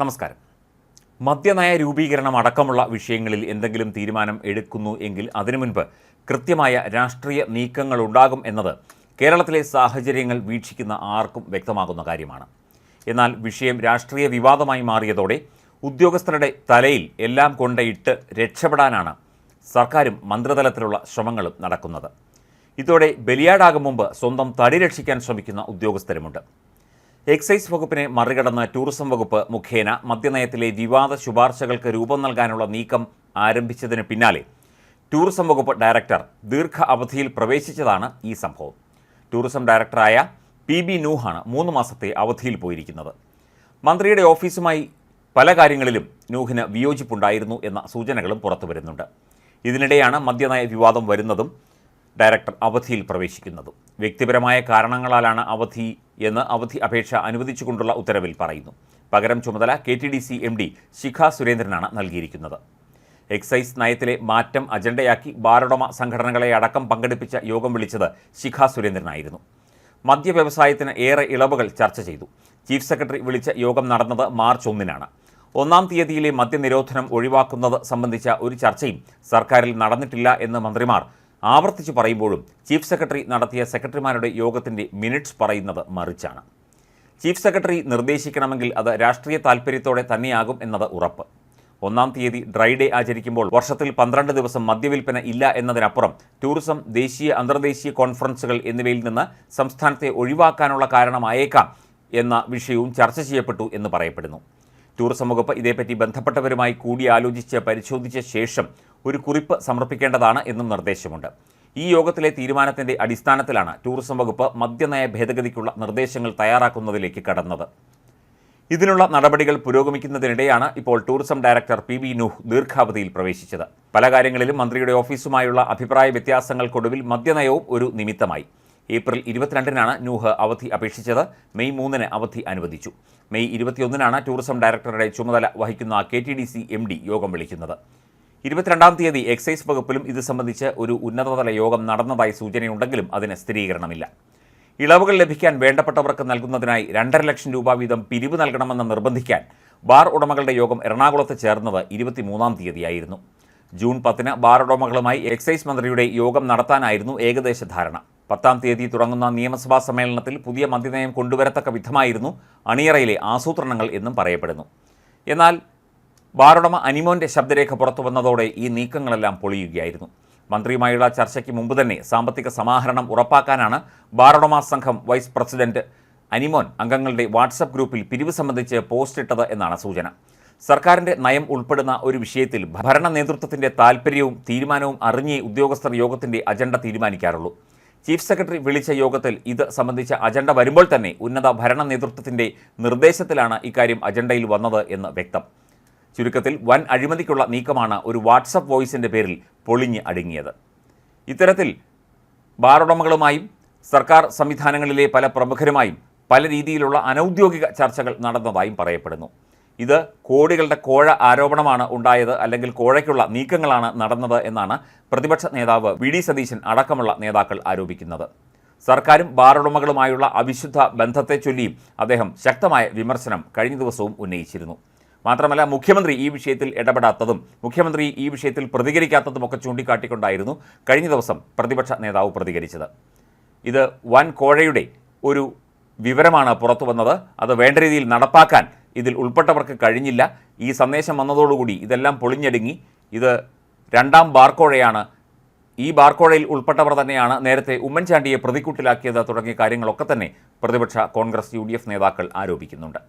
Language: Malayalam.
നമസ്കാരം. മദ്യനയ രൂപീകരണം അടക്കമുള്ള വിഷയങ്ങളിൽ എന്തെങ്കിലും തീരുമാനം എടുക്കുന്നു എങ്കിൽ അതിനു മുൻപ് കൃത്യമായ രാഷ്ട്രീയ നീക്കങ്ങൾ ഉണ്ടാകും എന്നത് കേരളത്തിലെ സാഹചര്യങ്ങൾ വീക്ഷിക്കുന്ന ആർക്കും വ്യക്തമാകുന്ന കാര്യമാണ്. എന്നാൽ വിഷയം രാഷ്ട്രീയ വിവാദമായി മാറിയതോടെ ഉദ്യോഗസ്ഥരുടെ തലയിൽ എല്ലാം കൊണ്ടയിട്ട് രക്ഷപ്പെടാനാണ് സർക്കാരും മന്ത്രിതലത്തിലുള്ള ശ്രമങ്ങളും നടക്കുന്നത്. ഇതോടെ ബലിയാടാകും മുമ്പ് സ്വന്തം തടി രക്ഷിക്കാൻ ശ്രമിക്കുന്ന ഉദ്യോഗസ്ഥരുമുണ്ട്. എക്സൈസ് വകുപ്പിനെ മറികടന്ന് ടൂറിസം വകുപ്പ് മുഖേന മദ്യനയത്തിലെ വിവാദ ശുപാർശകൾക്ക് രൂപം നൽകാനുള്ള നീക്കം ആരംഭിച്ചതിന് പിന്നാലെ ടൂറിസം വകുപ്പ് ഡയറക്ടർ ദീർഘ അവധിയിൽ പ്രവേശിച്ചതാണ് ഈ സംഭവം. ടൂറിസം ഡയറക്ടറായ പി ബി നൂഹാണ് മൂന്ന് മാസത്തെ അവധിയിൽ പോയിരിക്കുന്നത്. മന്ത്രിയുടെ ഓഫീസുമായി പല കാര്യങ്ങളിലും നൂഹിന് വിയോജിപ്പുണ്ടായിരുന്നു എന്ന സൂചനകളും പുറത്തു വരുന്നുണ്ട് ഇതിനിടെയാണ് മദ്യനയ വിവാദം വരുന്നതും ഡയറക്ടർ അവധിയിൽ പ്രവേശിക്കുന്നത്. വ്യക്തിപരമായ കാരണങ്ങളാലാണ് അവധി എന്ന് അവധി അപേക്ഷ അനുവദിച്ചുകൊണ്ടുള്ള ഉത്തരവിൽ പറയുന്നു. പകരം ചുമതല K T D C M D Shikha സുരേന്ദ്രനാണ് നൽകിയിരിക്കുന്നത്. എക്സൈസ് നയത്തിലെ മാറ്റം അജണ്ടയാക്കി ബാറുടമ സംഘടനകളെ അടക്കം പങ്കെടുപ്പിച്ച യോഗം വിളിച്ചത് ശിഖ സുരേന്ദ്രനായിരുന്നു. മദ്യവ്യവസായത്തിന് ഏറെ ഇളവുകൾ ചർച്ച ചെയ്തു. ചീഫ് സെക്രട്ടറി വിളിച്ച യോഗം നടന്നത് മാർച്ച് ഒന്നിനാണ്. ഒന്നാം തീയതിയിലെ മദ്യനിരോധനം ഒഴിവാക്കുന്നത് സംബന്ധിച്ച ഒരു ചർച്ചയും സർക്കാരിൽ നടന്നിട്ടില്ല എന്ന് മന്ത്രിമാർ ആവർത്തിച്ചു പറയുമ്പോഴും ചീഫ് സെക്രട്ടറി നടത്തിയ സെക്രട്ടറിമാരുടെ യോഗത്തിന്റെ മിനിറ്റ്സ് പറയുന്നത് മറിച്ചാണ്. ചീഫ് സെക്രട്ടറി നിർദ്ദേശിക്കണമെങ്കിൽ അത് രാഷ്ട്രീയ താൽപ്പര്യത്തോടെ തന്നെയാകും എന്നത് ഉറപ്പ്. ഒന്നാം തീയതി ഡ്രൈ ഡേ ആചരിക്കുമ്പോൾ വർഷത്തിൽ പന്ത്രണ്ട് ദിവസം മദ്യവിൽപ്പന ഇല്ല എന്നതിനപ്പുറം ടൂറിസം ദേശീയ അന്തർദേശീയ കോൺഫറൻസുകൾ എന്നിവയിൽ നിന്ന് സംസ്ഥാനത്തെ ഒഴിവാക്കാനുള്ള കാരണമായേക്കാം എന്ന വിഷയവും ചർച്ച ചെയ്യപ്പെട്ടു എന്ന് പറയപ്പെടുന്നു. ടൂറിസം വകുപ്പ് ഇതേപ്പറ്റി ബന്ധപ്പെട്ടവരുമായി കൂടിയാലോചിച്ച് പരിശോധിച്ച ശേഷം ഒരു കുറിപ്പ് സമർപ്പിക്കേണ്ടതാണ് എന്നും നിർദ്ദേശമുണ്ട്. ഈ യോഗത്തിലെ തീരുമാനത്തിന്റെ അടിസ്ഥാനത്തിലാണ് ടൂറിസം വകുപ്പ് മദ്യനയ ഭേദഗതിക്കുള്ള നിർദ്ദേശങ്ങൾ തയ്യാറാക്കുന്നതിലേക്ക് കടന്നത്. ഇതിനുള്ള നടപടികൾ പുരോഗമിക്കുന്നതിനിടെയാണ് ഇപ്പോൾ tourism director P V Nooh ദീർഘാവധിയിൽ പ്രവേശിച്ചത്. പല കാര്യങ്ങളിലും മന്ത്രിയുടെ ഓഫീസുമായുള്ള അഭിപ്രായ വ്യത്യാസങ്ങൾക്കൊടുവിൽ മദ്യനയവും ഒരു നിമിത്തമായി. ഏപ്രിൽ ഇരുപത്തിരണ്ടിനാണ് നൂഹ് അവധി അപേക്ഷിച്ചത്. മെയ് മൂന്നിന് അവധി അനുവദിച്ചു. മെയ് ഇരുപത്തിയൊന്നിനാണ് ടൂറിസം ഡയറക്ടറുടെ ചുമതല വഹിക്കുന്ന K T D C M D യോഗം വിളിക്കുന്നത്. ഇരുപത്തിരണ്ടാം തീയതി എക്സൈസ് വകുപ്പിലും ഇത് സംബന്ധിച്ച് ഒരു ഉന്നതതല യോഗം നടന്നതായി സൂചനയുണ്ടെങ്കിലും അതിന് സ്ഥിരീകരണമില്ല. ഇളവുകൾ ലഭിക്കാൻ വേണ്ടപ്പെട്ടവർക്ക് നൽകുന്നതിനായി രണ്ടര ലക്ഷം രൂപ വീതം പിരിവ് നൽകണമെന്ന് നിർബന്ധിക്കാൻ ബാർ ഉടമകളുടെ യോഗം എറണാകുളത്ത് ചേർന്നത് ഇരുപത്തിമൂന്നാം തീയതിയായിരുന്നു. ജൂൺ പത്തിന് ബാർ ഉടമകളുമായി എക്സൈസ് മന്ത്രിയുടെ യോഗം നടത്താനായിരുന്നു ഏകദേശ ധാരണ. പത്താം തീയതി തുടങ്ങുന്ന നിയമസഭാ സമ്മേളനത്തിൽ പുതിയ മദ്യനയം കൊണ്ടുവരത്തക്ക വിധമായിരുന്നു അണിയറയിലെ ആസൂത്രണങ്ങൾ എന്നും പറയപ്പെടുന്നു. എന്നാൽ ബാറുടമ അനിമോന്റെ ശബ്ദരേഖ പുറത്തു വന്നതോടെ ഈ നീക്കങ്ങളെല്ലാം പൊളിയുകയായിരുന്നു. മന്ത്രിയുമായുള്ള ചർച്ചയ്ക്ക് മുമ്പ് തന്നെ സാമ്പത്തിക സമാഹരണം ഉറപ്പാക്കാനാണ് ബാറുടമ സംഘം വൈസ് പ്രസിഡന്റ് അനിമോൻ അംഗങ്ങളുടെ വാട്സപ്പ് ഗ്രൂപ്പിൽ പിരിവ് സംബന്ധിച്ച് പോസ്റ്റ് ഇട്ടത് എന്നാണ് സൂചന. സർക്കാരിന്റെ നയം ഉൾപ്പെടുന്ന ഒരു വിഷയത്തിൽ ഭരണ നേതൃത്വത്തിന്റെ താൽപ്പര്യവും തീരുമാനവും അറിഞ്ഞേ ഉദ്യോഗസ്ഥർ യോഗത്തിന്റെ അജണ്ട തീരുമാനിക്കാറുള്ളൂ. ചീഫ് സെക്രട്ടറി വിളിച്ച യോഗത്തിൽ ഇത് സംബന്ധിച്ച അജണ്ട വരുമ്പോൾ തന്നെ ഉന്നത ഭരണ നേതൃത്വത്തിന്റെ നിർദ്ദേശത്തിലാണ് ഇക്കാര്യം അജണ്ടയിൽ വന്നത് എന്ന് വ്യക്തം. ചുരുക്കത്തിൽ വൻ അഴിമതിക്കുള്ള നീക്കമാണ് ഒരു വാട്സപ്പ് വോയിസിന്റെ പേരിൽ പൊളിഞ്ഞ് അടുങ്ങിയത്. ഇത്തരത്തിൽ ബാറുടമകളുമായും സർക്കാർ സംവിധാനങ്ങളിലെ പല പ്രമുഖരുമായും പല രീതിയിലുള്ള അനൗദ്യോഗിക ചർച്ചകൾ നടന്നതായും പറയപ്പെടുന്നു. ഇത് കോടികളുടെ കോഴ ആരോപണമാണ് ഉണ്ടായത് അല്ലെങ്കിൽ കോഴയ്ക്കുള്ള നീക്കങ്ങളാണ് നടന്നത് എന്നാണ് പ്രതിപക്ഷ നേതാവ് വി ഡി സതീശൻ അടക്കമുള്ള നേതാക്കൾ ആരോപിക്കുന്നത്. സർക്കാരും ബാറുടമകളുമായുള്ള അവിശുദ്ധ ബന്ധത്തെ ചൊല്ലിയും അദ്ദേഹം ശക്തമായ വിമർശനം കഴിഞ്ഞ ദിവസവും ഉന്നയിച്ചിരുന്നു. മാത്രമല്ല മുഖ്യമന്ത്രി ഈ വിഷയത്തിൽ ഇടപെടാത്തതും മുഖ്യമന്ത്രി ഈ വിഷയത്തിൽ പ്രതികരിക്കാത്തതുമൊക്കെ ചൂണ്ടിക്കാട്ടിക്കൊണ്ടായിരുന്നു കഴിഞ്ഞ ദിവസം പ്രതിപക്ഷ നേതാവ് പ്രതികരിച്ചത്. ഇത് വൻ കോഴയുടെ ഒരു വിവരമാണ് പുറത്തു വന്നത്. അത് വേണ്ട രീതിയിൽ നടപ്പാക്കാൻ ഇതിൽ ഉൾപ്പെട്ടവർക്ക് കഴിഞ്ഞില്ല. ഈ സന്ദേശം വന്നതോടുകൂടി ഇതെല്ലാം പൊളിഞ്ഞടുങ്ങി. ഇത് രണ്ടാം ബാർക്കോഴയാണ് ഈ ബാർക്കോഴയിൽ ഉൾപ്പെട്ടവർ തന്നെയാണ് നേരത്തെ ഉമ്മൻചാണ്ടിയെ പ്രതിക്കൂട്ടിലാക്കിയത് തുടങ്ങിയ കാര്യങ്ങളൊക്കെ തന്നെ പ്രതിപക്ഷ കോൺഗ്രസ് യു നേതാക്കൾ ആരോപിക്കുന്നുണ്ട്.